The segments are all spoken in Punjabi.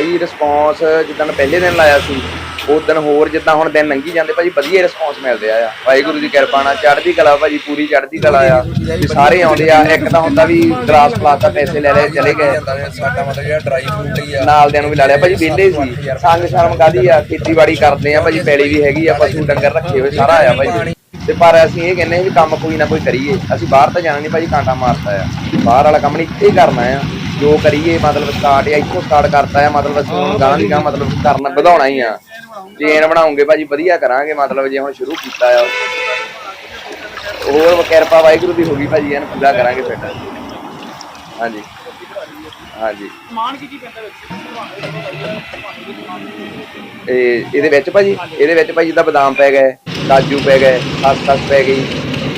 ਭਾਜੀ ਰਿਸਪੌਂਸ ਜਿੱਦਾਂ ਪਹਿਲੇ ਦਿਨ ਲਾਇਆ ਸੀ ਉਸ ਦਿਨ ਹੋਰ ਜਿੱਦਾਂ ਹੁਣ ਦਿਨ ਲੰਘੀ ਜਾਂਦੇ ਭਾਜੀ ਵਧੀਆ ਰਿਸਪੌਂਸ ਮਿਲ ਰਿਹਾ ਆ। ਵਾਹਿਗੁਰੂ ਦੀ ਕਿਰਪਾ ਨਾਲ ਚੜ੍ਹਦੀ ਕਲਾ ਭਾਜੀ ਪੂਰੀ ਚੜ੍ਹਦੀ ਕਲਾ ਆ। ਵੀ ਸਾਰੇ ਆਉਂਦੇ ਆ ਇੱਕ ਤਾਂ ਹੁੰਦਾ ਵੀ ਗਲਾਸ ਪਲਾਸ ਦਾ ਪੈਸੇ ਲੈ ਲੈ ਚਲੇ ਗਏ। ਸਾਡਾ ਮਤਲਬ ਜਿਹੜਾ ਡਰਾਈ ਫਰੂਟ ਹੀ ਆ। ਨਾਲ ਦਿਆਂ ਨੂੰ ਵੀ ਲਾ ਲਿਆ ਭਾਜੀ ਵਿਹਲੇ ਸੀ। ਸੰਗ ਸ਼ਰਮ ਕਾਦੀ ਆ? ਖੇਤੀਬਾੜੀ ਕਰਦੇ ਆ ਭਾਜੀ ਪੈਲੀ ਵੀ ਹੈਗੀ ਆ ਪਸ਼ੂ ਡੰਗਰ ਰੱਖੇ ਹੋਏ ਸਾਰਾ ਆ ਭਾਜੀ। ਤੇ ਪਰ ਅਸੀਂ ਇਹ ਕਹਿੰਦੇ ਆ ਵੀ ਕੰਮ ਕੋਈ ਨਾ ਕੋਈ ਕਰੀਏ। ਅਸੀਂ ਬਾਹਰ ਤਾਂ ਜਾਣਾ ਨਹੀਂ ਭਾਜੀ ਕਾਂਟਾ ਮਾਰਤਾ ਆ। ਬਾਹਰ ਵਾਲਾ ਕੰਮ ਨਹੀਂ ਇੱਥੇ ਹੀ ਕਰਨਾ ਆ। ਜੋ ਕਰੀਏ ਮਤਲਬ ਸਟਾਰਟ ਆ ਇੱਥੋਂ ਸਟਾਰਟ ਕਰਤਾ ਆ ਮਤਲਬ ਅਸੀਂ ਹੁਣ ਗਾਂ ਦੀ ਗਾਂ ਮਤਲਬ ਕਰਨਾ ਵਧਾਉਣਾ ਹੀ ਆ। ਚੇਨ ਬਣਾਉਂਗੇ ਭਾਜੀ ਵਧੀਆ ਕਰਾਂਗੇ ਮਤਲਬ ਜੇ ਹੁਣ ਸ਼ੁਰੂ ਕੀਤਾ ਆ। ਹੋਰ ਕਿਰਪਾ ਵਾਹਿਗੁਰੂ ਦੀ ਹੋ ਗਈ ਭਾਜੀ ਇਹਨੂੰ ਪੂਰਾ ਕਰਾਂਗੇ ਫਿਰ। ਹਾਂਜੀ। ਹਾਂਜੀ। ਸਮਾਨ ਕੀ ਕੀ ਪੈਂਦਾ ਵਿੱਚ? ਇਹ ਇਹਦੇ ਵਿੱਚ ਭਾਜੀ ਇਹਦੇ ਵਿੱਚ ਭਾਜੀ ਜਿੱਦਾਂ ਬਦਾਮ ਪੈ ਗਏ ਕਾਜੂ ਪੈ ਗਏ ਖਸਖਸ ਪੈ ਗਈ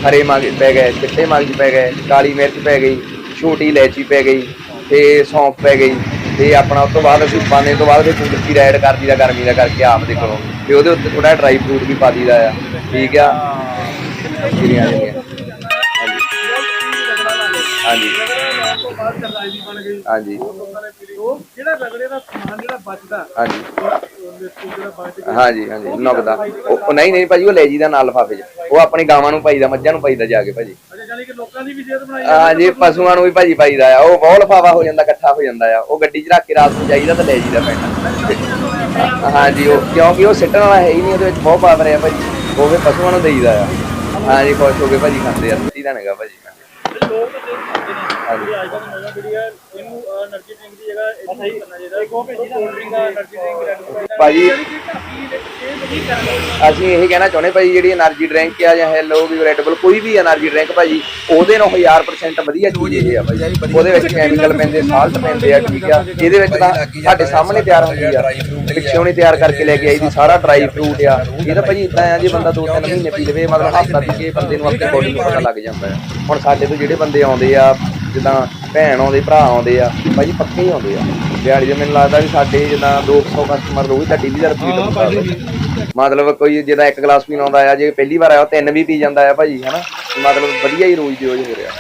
ਹਰੇ ਮਗਜ ਪੈ ਗਏ ਚਿੱਟੇ ਮਗਜ ਪੈ ਗਏ ਕਾਲੀ ਮਿਰਚ ਪੈ ਗਈ ਛੋਟੀ ਇਲਾਇਚੀ ਪੈ ਗਈ। ਤੇ ਸੌਂਫ ਪੈ ਗਈ ਤੇ ਆਪਣਾ ਉਸ ਤੋਂ ਬਾਅਦ ਅਸੀਂ ਪਾਣੇ ਤੋਂ ਬਾਅਦ ਫਿਰ ਕੁਦਰਤੀ ਐਡ ਕਰ ਦਈਦਾ ਗਰਮੀ ਦਾ ਕਰਕੇ ਆਪ ਦੇ ਕੋਲੋਂ। ਤੇ ਉਹਦੇ ਉੱਤੇ ਥੋੜਾ ਡਰਾਈ ਫਰੂਟ ਵੀ ਪਾ ਦਈਦਾ ਆ। ਠੀਕ ਆ? ਹਾਂਜੀ। ਤੋਂ ਬਾਅਦ ਕੜਾਈ ਬਣ ਗਈ। ਹਾਂਜੀ। ਲੋਕਾਂ ਨੇ ਪੀੜੀ ਉਹ ਜਿਹੜਾ ਰਗੜੇ ਦਾ ਸਮਾਨ ਜਿਹੜਾ ਬਚਦਾ ਹਾਂਜੀ। ਬਿਸਕੁਟ ਜਿਹੜਾ ਬਚ ਗਿਆ। ਹਾਂਜੀ ਹਾਂਜੀ ਨਗਦਾ ਉਹ ਉਹ ਨਹੀਂ ਨਹੀਂ ਭਾਜੀ ਉਹ ਲੈ ਜੀਦਾ ਨਾਲ ਲਫਾਫੇ 'ਚ। ਉਹ ਆਪਣੀ ਗਾਵਾਂ ਨੂੰ ਪਾਈਦਾ ਮੱਝਾਂ ਨੂੰ ਪਾਈਦਾ ਜਾ ਕੇ ਭਾਜੀ। ਅੱਛਾ ਜਾਨੀ ਕਿ ਲੋਕਾਂ ਦੀ ਵੀ ਸਿਹਤ ਬਣਾਈ ਹਾਂਜੀ ਪਸ਼ੂਆਂ ਨੂੰ ਵੀ ਭਾਜੀ ਪਾਈਦਾ ਆ। ਉਹ ਬਹੁਤ ਲਫਾਫਾ ਹੋ ਜਾਂਦਾ ਇਕੱਠਾ ਹੋ ਜਾਂਦਾ ਆ। ਉਹ ਗੱਡੀ 'ਚ ਰੱਖ ਕੇ ਰਾਤ ਨੂੰ ਜਾਈਦਾ ਤਾਂ ਲੈ ਜੀਦਾ ਪਿੰਡ ਹਾਂਜੀ ਉਹ ਕਿਉਂਕਿ ਉਹ ਸਿੱਟਣ ਵਾਲਾ ਹੈ ਹੀ ਨਹੀਂ ਉਹਦੇ ਵਿੱਚ ਬਹੁਤ ਪਾਵਰ ਆ ਭਾਜੀ। ਉਹ ਵੀ ਪਸ਼ੂਆਂ ਨੂੰ ਦੇਈਦਾ ਆ। ਹਾਂਜੀ ਖੁਸ਼ ਹੋ ਕੇ ਭਾਜੀ ਖਾਂਦੇ ਆ। ਸਿੱਟੀ ਦਾ ਨੇਗਾ ਭਾਜੀ। ਲੋਕ ਦੇਖ ਸਕਦੇ ਨੇ ਜਿਹੜੀ ਅੱਜ ਕੱਲ੍ਹ ਨੌਜਵਾਨ ਪੀੜੀ ਹੈ ਭਾਜੀ ਅਸੀਂ ਇਹ ਕਹਿਣਾ ਚਾਹੁੰਦੇ ਭਾਜੀ ਜਿਹੜੀ એનર્ਜੀ ਡਰਿੰਕ ਆ ਜਾਂ ਹੈਲੋ ਵੀ ਰੈਡ ਕੋਈ ਵੀ એનર્ਜੀ ਡਰਿੰਕ ਭਾਜੀ ਉਹਦੇ ਨਾਲ 1000% ਵਧੀਆ ਚੀਜ਼ ਆ ਭਾਜੀ। ਉਹਦੇ ਵਿੱਚ ਕੈਮੀਕਲ ਪੈਂਦੇ ਸਾਲਟ ਪੈਂਦੇ ਆ ਠੀਕ ਆ। ਇਹਦੇ ਵਿੱਚ ਤਾਂ ਸਾਡੇ ਸਾਹਮਣੇ ਤਿਆਰ ਹੁੰਦੀ ਆ। ਪਿੱਛੋਂ ਨਹੀਂ ਤਿਆਰ ਕਰਕੇ ਲੈ ਕੇ ਆਈ ਦੀ ਸਾਰਾ ਡਰਾਈ ਫਰੂਟ ਆ। ਇਹ ਤਾਂ ਭਾਜੀ ਇਦਾਂ ਆ ਜੇ ਬੰਦਾ 2-3 ਮਹੀਨੇ ਪੀ ਲਵੇ ਮਤਲਬ ਹਫਤਾ ਪੀ ਕੇ ਬੰਦੇ ਨੂੰ ਆਪਣੀ ਬੋਡੀ ਨੂੰ ਪਤਾ ਲੱਗ ਜਾਂਦਾ ਹੁਣ ਸਾਡੇ ਤੋਂ ਜਿਹੜੇ ਬੰਦੇ ਆਉਂਦੇ ਆ ਜਿੱਦਾਂ ਭੈਣ ਆਉਂਦੇ ਭਰਾ ਆਉਂਦੇ ਆ ਭਾਜੀ ਪੱਕੇ ਹੀ ਆਉਂਦੇ ਆ। ਦਿਹਾੜੀ ਦੇ ਮੈਨੂੰ ਲੱਗਦਾ ਵੀ ਸਾਡੇ ਜਿੱਦਾਂ 200 ਕਸਟਮਰ ਰੋਜ਼ ਦਾ ਡੇਲੀ ਦਾ ਰਿਪੀਟ ਹੁੰਦਾ ਮਤਲਬ ਕੋਈ ਜਿਹਦਾ ਇੱਕ ਗਲਾਸ ਪੀਣ ਆਉਂਦਾ ਆ ਜੇ ਪਹਿਲੀ ਵਾਰ ਆਇਆ ਤਿੰਨ ਵੀ ਪੀ ਜਾਂਦਾ ਆ ਭਾਜੀ ਹਨਾ? ਮਤਲਬ ਵਧੀਆ ਹੀ ਰੋਜ਼ ਦੀ ਰੋਜ਼ ਹੋ ਰਿਹਾ।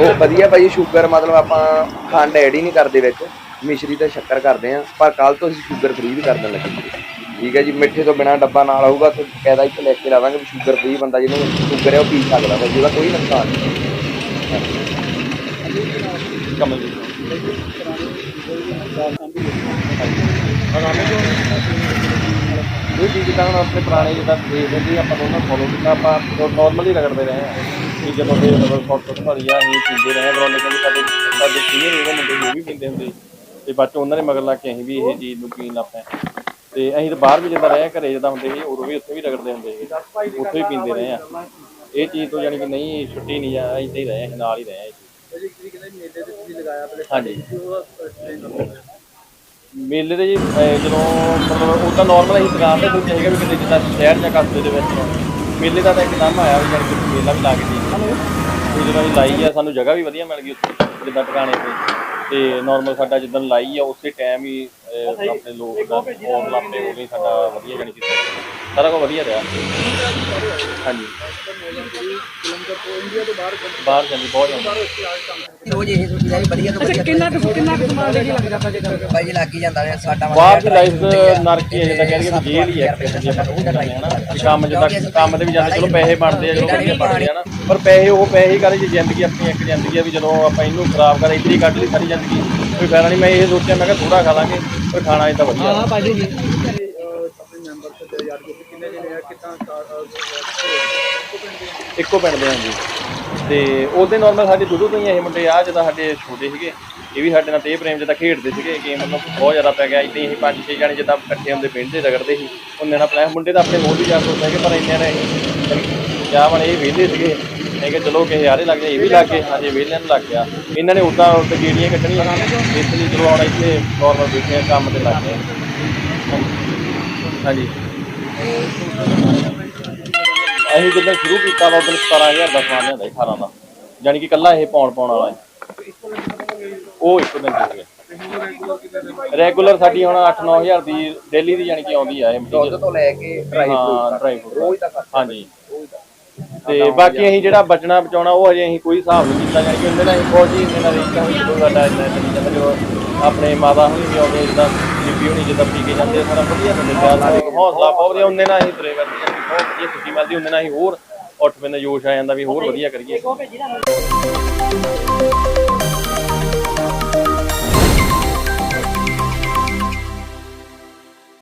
ਉਹ ਵਧੀਆ ਭਾਜੀ ਸ਼ੂਗਰ ਮਤਲਬ ਆਪਾਂ ਖੰਡ ਐਡ ਹੀ ਨਹੀਂ ਕਰਦੇ ਵਿੱਚ। ਮਿਸ਼ਰੀ ਤੇ ਸ਼ੱਕਰ ਕਰਦੇ ਆ ਪਰ ਕੱਲ ਤੋਂ ਅਸੀਂ ਸ਼ੂਗਰ ਫ੍ਰੀ ਵੀ ਕਰਨ ਲੱਗੇ। ਠੀਕ ਹੈ ਜੀ ਮਿੱਠੇ ਤੋਂ ਬਿਨਾ ਡੱਬਾ ਨਾਲ ਆਊਗਾ ਤੇ ਕਾਇਦਾ ਇੱਥੇ ਲੈ ਕੇ ਲਾਵਾਂਗੇ ਵੀ ਸ਼ੂਗਰ ਫ੍ਰੀ ਬੰਦਾ ਜਿਹਨੂੰ ਸ਼ੂਗਰ ਹੈ ਉਹ ਪੀ ਸਕਦਾ ਭਾਜੀ ਉਹਦਾ ਕੋਈ ਨੁਕਸਾਨ ਨਹੀਂ। ਕਮਲ ਜੀ। ਇਹ ਚੀਜ਼ ਤਾਂ ਹੁਣ ਆਪਣੇ ਪੁਰਾਣੇ ਜਿੱਦਾਂ ਦੇਖਦੇ ਸੀ, ਆਪਾਂ ਦੋਨਾਂ ਫੋਲੋ ਕੀਤਾ, ਆਪਾਂ ਨਾਰਮਲੀ ਰਗੜਦੇ ਰਹੇ ਆ ਕਿ ਜਦੋਂ ਦੇ ਡਬਲ ਫੋਟ ਤੋਂ ਭਰੀ ਆ ਅਸੀਂ ਪੀਂਦੇ ਰਹੇ ਬਰੋਲੇ ਕਹਿੰਦੇ ਸਾਡੇ ਸਾਡੇ ਸੀਨੀਅਰ ਜਿਹੜੇ ਮੁੰਡੇ ਸੀ ਉਹ ਵੀ ਪੀਂਦੇ ਹੁੰਦੇ ਤੇ ਬਾਅਦ ਚ ਉਹਨਾਂ ਨੇ ਮਗਰ ਲਾ ਕੇ ਅਸੀਂ ਵੀ ਇਹ ਚੀਜ਼ ਨੂੰ ਪੀਣ ਲੱਗ ਪਏ। ਤੇ ਅਸੀਂ ਤਾਂ ਬਾਹਰ ਵੀ ਜਿੱਦਾਂ ਰਹੇ ਘਰੇ ਜਿੱਦਾਂ ਹੁੰਦੇ ਸੀ, ਉਦੋਂ ਵੀ ਉੱਥੇ ਵੀ ਰਗੜਦੇ ਹੁੰਦੇ ਸੀ। ਉੱਥੇ ਵੀ ਪੀਂਦੇ ਰਹੇ ਆ ਇਹ ਚੀਜ਼ ਤੋਂ ਯਾਨੀ ਕਿ ਨਹੀਂ, ਛੁੱਟੀ ਨਹੀਂ ਆ ਅਸੀਂ ਇੱਥੇ ਹੀ ਰਹੇ ਅਸੀਂ ਨਾਲ ਹੀ ਰਹੇ ਆ ਹਾਂਜੀ। ਮੇਲੇ ਦੇ ਜੀ ਅਹ ਜਦੋਂ ਮਤਲਬ ਉਹ ਤਾਂ ਨਾਰਮਲ ਹੀ ਦੁਕਾਨ ਤੇ ਦੂਜੇ ਹੈਗਾ ਵੀ ਕਿਤੇ ਜਿੱਦਾਂ ਸ਼ਹਿਰ ਜਾਂ ਕਸਬੇ ਦੇ ਵਿੱਚ ਮੇਲੇ ਦਾ ਤਾਂ ਇੱਕ ਨਾਮ ਆਇਆ ਵੀ ਜਾਣੀ ਕਿ ਮੇਲਾ ਵੀ ਲਾ ਕੇ ਦੀ ਤੇ ਜਦੋਂ ਅਸੀਂ ਲਾਈ ਆ ਸਾਨੂੰ ਜਗ੍ਹਾ ਵੀ ਵਧੀਆ ਮਿਲ ਗਈ ਉੱਥੇ ਜਿੱਦਾਂ ਟਿਕਾਣੇ ਤੇ। ਤੇ ਨਾਰਮਲ ਸਾਡਾ ਜਿੱਦਾਂ ਲਾਈ ਆ ਉਸੇ ਟਾਈਮ ਹੀ ਅਹ, ਆਪਣੇ ਲੋਕ ਦਾ ਆਉਣ ਲੱਗ ਪਏ ਹੋ ਸਾਡਾ ਵਧੀਆ ਜਾਣੀ ਕਿ ਸਾਰਾ ਕੁਝ ਵਧੀਆ ਰਿਹਾ। ਹਾਂਜੀ। ਬਾਹਰ ਜਾਂਦੀ ਬਹੁਤ ਜਾਂਦਾ। ਰੋਜ਼ ਇਹ ਸੋਚੀਦਾ ਵੀ ਵਧੀਆ ਤੋਂ ਵਧੀਆ ਕਿੰਨਾ ਕੁ ਕਿੰਨਾ ਕੁ ਸਮਾਨ ਦੇ ਲੱਗ ਜਾਂਦਾ ਜੇ ਭਾਈ ਜੀ ਲੱਗ ਹੀ ਜਾਂਦਾ ਨੇ ਸਾਡਾ ਬਾਹਰ ਦੀ ਲਾਈਫ ਨਰਕ ਹੀ ਹੈ ਜਿੱਦਾਂ ਕਹਿੰਦੇ ਕਿ ਜੇਲ੍ਹ ਹੀ ਹੈ ਇੱਕ ਕਿਸਮ ਦੀ ਆਪਾਂ ਉਹ ਕਹਿੰਦੇ ਹਾਂ ਨਾ ਕਿ ਕੰਮ ਜਿੱਦਾਂ ਕੰਮ ਦੇ ਵੀ ਜਾਂਦੇ ਚਲੋ ਪੈਸੇ ਬਣਦੇ ਆ ਚਲੋ ਵਧੀਆ ਬਣਦੇ ਆ ਨਾ। ਪਰ ਪੈਸੇ ਉਹ ਪੈਸੇ ਹੀ ਕਰੇ ਜੇ ਜ਼ਿੰਦਗੀ ਆਪਣੀ ਇੱਕ ਜ਼ਿੰਦਗੀ ਆ ਵੀ ਜਦੋਂ ਆਪਾਂ ਇਹਨੂੰ ਖਰਾਬ ਕਰ ਇੱਥੇ ਹੀ ਕੱਢ ਲਈ ਸਾਰੀ ਜ਼ਿੰਦਗੀ। ਕੋਈ ਫਾਇਦਾ ਨਹੀਂ ਮੈਂ ਇਹ ਸੋਚਿਆ ਮੈਂ ਕਿਹਾ ਥੋੜਾ ਖਾ ਲਾਂਗੇ ਪਰ ਖਾਣਾ ਇਹ ਤਾਂ ਵਧੀਆ। ਹਾਂ ਭਾਜੀ। ਜੀ ਆਪਣੇ ਮੈਂਬਰ ਤੇ ਯਾਰ ਕਿ ਕਿੰਨੇ ਜਣੇ ਆ ਕਿਦਾਂ ਇੱਕੋ ਪਿੰਡ ਦੇ ਹਾਂ ਜੀ ਤੇ ਉਹਦੇ ਨਾਰਮਲ ਸਾਡੇ ਦੁੱਧ ਤੋਂ ਹੀ ਇਹ ਮੁੰਡੇ ਆ ਜਦੋਂ ਸਾਡੇ ਛੋਟੇ ਸੀਗੇ ਇਹ ਵੀ ਸਾਡੇ ਨਾਲ ਤੇ ਪ੍ਰੇਮ ਜਿੱਦਾਂ ਖੇਡਦੇ ਸੀਗੇ ਗੇਮ ਮਤਲਬ ਬਹੁਤ ਜ਼ਿਆਦਾ ਪੈ ਗਿਆ। ਇਦਾਂ ਹੀ ਪੰਜ ਛੇ ਜਣੇ ਜਿੱਦਾਂ ਇਕੱਠੇ ਹੁੰਦੇ ਪਿੰਡ ਰਗੜਦੇ ਸੀ। ਉਹਨੇ ਨਾਲ ਪਲਾਨ ਮੁੰਡੇ ਤਾਂ ਆਪਣੇ ਹੋਰ ਵੀ ਯਾਰ ਦੋਸਤ ਹੈਗੇ ਪਰ ਇੰਨੇ ਨੇ ਜਾਂ ਬਣ ਇਹ ਵਿਹਲੇ ਸੀਗੇ। ਮੈਂ ਕਿਹਾ ਚਲੋ ਕਿਸੇ ਯਾਰੇ ਲੱਗ ਜਾ ਇਹ ਵੀ ਲੱਗ ਗਏ। ਹਾਂਜੀ ਵਿਹਲਿਆਂ ਨੂੰ ਲੱਗ ਗਿਆ। ਇਹਨਾਂ ਨੇ ਉਦਾਂ ਉੱਤੇ ਗੇੜੀਆਂ ਕੱਢਣੀਆਂ। ਇਸ ਲਈ ਚਲੋ ਹੁਣ ਇੱਥੇ ਨਾਰਮਲ ਬੈਠੇ ਆ, ਕੰਮ ਤੇ ਲੱਗ ਗਏ। ਹਾਂਜੀ। ਅਸੀਂ ਜਦੋਂ ਸ਼ੁਰੂ ਕੀਤਾ ਵਾ ਉਦੋਂ 17000 ਦਾ ਸਮਾਨ ਲਿਆਂਦਾ ਸੀ 18 ਦਾ। ਯਾਨੀ ਕਿ ਕੱਲਾ ਇਹ ਪਾਉਣ ਪਾਉਣ ਵਾਲਾ ਹੈ ਉਹ ਇੱਕ ਦਿਨ ਦੇ ਗਏ ਰੈਗੂਲਰ ਸਾਡੀ ਹੁਣ 8-9000 ਦੀ ਡੇਲੀ ਦੀ ਯਾਨੀ ਕਿ ਆਉਂਦੀ ਆ ਇਹ ਮਟੀਰੀਅਲ। ਤੋਂ ਲੈ ਕੇ ਡਰਾਈ ਹਾਂ ਡਰਾਈ ਫਰੂਟ ਹਾਂਜੀ। ਤੇ ਬਾਕੀ ਅਸੀਂ ਜਿਹੜਾ ਬਚਣਾ ਬਚਾਉਣਾ ਉਹ ਹਜੇ ਅਸੀਂ ਕੋਈ ਹਿਸਾਬ ਨਹੀਂ ਕੀਤਾ ਯਾਨੀ ਕਿ ਉਹਦੇ ਨਾਲ ਅਸੀਂ ਬਹੁਤ ਹੀ ਨਾਲ ਰੇਟ ਹੋਈ ਜਦੋਂ ਸਾਡਾ ਇੰਨਾ ਚੱਲੀ ਜਾਂਦਾ ਜੋ ਆਪਣੇ ਮਾਤਾ ਹੁਣੀ ਵੀ ਆਉਂਦੇ ਜਿੱਦਾਂ ਬੀਬੀ ਹੁਣੀ ਜਿੱਦਾਂ ਪੀ ਕੇ ਜਾਂਦੇ ਸਾਰਾ ਵਧੀਆ ਦਿੰਦੇ ਪਿਆਰ ਨਾਲ ਇੱਕ ਹੌਸਲਾ ਬਹੁਤ ਵਧੀਆ ਨਾਲ ਅਸੀਂ ਤੁਰੇ ਫਿਰਦੇ ਹਾਂ ਬਹੁਤ ਵਧੀਆ ਖੁਸ਼ੀ ਮਿਲਦੀ ਉਹਨੇ ਨਾਲ ਅਸੀਂ ਹੋਰ ਉੱਠ ਪੈਂਦੇ ਜੋਸ਼ ਆ ਜਾਂਦਾ ਵੀ ਹੋਰ ਵਧੀਆ ਕਰੀਏ।